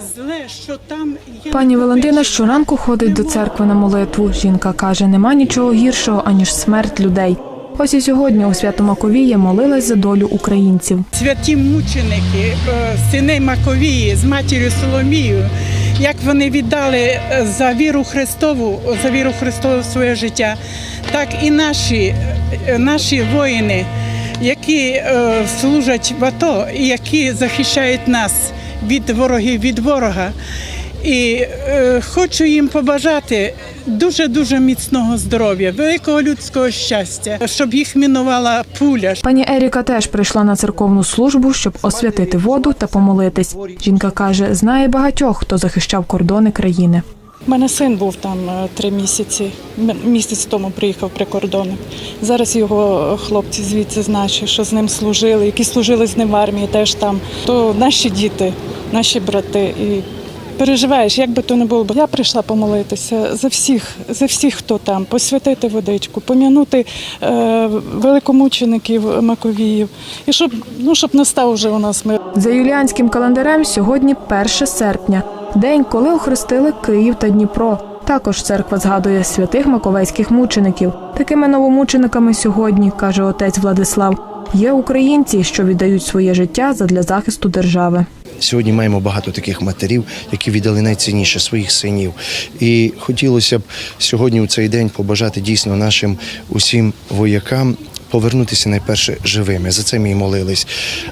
зле, що там є Пані Валентина щоранку ходить до церкви на молитву. Жінка каже, нема нічого гіршого, аніж смерть людей. Ось і сьогодні у Свято-Маковії молилась за долю українців. святі мученики, е, сини Маковії з матір'ю Соломією, як вони віддали е, за віру Христову, за віру Христову своє життя, так і наші, е, наші воїни, які служать в АТО і які захищають нас від ворогів, від ворога. І е, хочу їм побажати дуже дуже міцного здоров'я, великого людського щастя, щоб їх мінувала пуля, Пані Еріка теж прийшла на церковну службу, щоб освятити воду та помолитись. Жінка каже, знає багатьох, хто захищав кордони країни. У мене син був там е, три місяці. Місяць тому приїхав прикордонник. Зараз його е, хлопці звідси знають, що з ним служили, які служили з ним в армії, теж там. То наші діти, наші брати. І переживаєш, як би то не було. Я прийшла помолитися за всіх, за всіх, хто там, посвятити водичку, пом'янути е, великомучеників Маковіїв. І щоб, ну, щоб настав вже у нас мир. За юліанським календарем сьогодні 1 серпня, день, коли охрестили Київ та Дніпро. Також церква згадує святих маковейських мучеників. Такими новомучениками сьогодні, каже отець Владислав, є українці, що віддають своє життя задля захисту держави. Сьогодні маємо багато таких матерів, які віддали найцінніше своїх синів. І хотілося б сьогодні у цей день побажати дійсно нашим усім воякам. Повернутися найперше живими. За це ми і молились.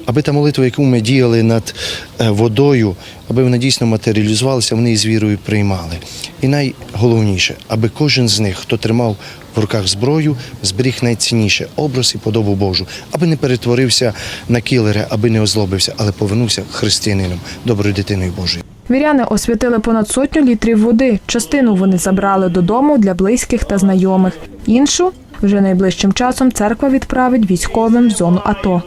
Аби та молитва, яку ми діяли над е, водою, аби вона дійсно матеріалізувалася, вони з вірою приймали. І найголовніше, аби кожен з них, хто тримав в руках зброю, зберіг найцінніше образ і подобу Божу, аби не перетворився на кілера, аби не озлобився, але повернувся християнином, доброю дитиною Божою. Віряни освятили понад сотню літрів води. Частину вони забрали додому для близьких та знайомих. Іншу вже найближчим часом церква відправить військовим в зону АТО.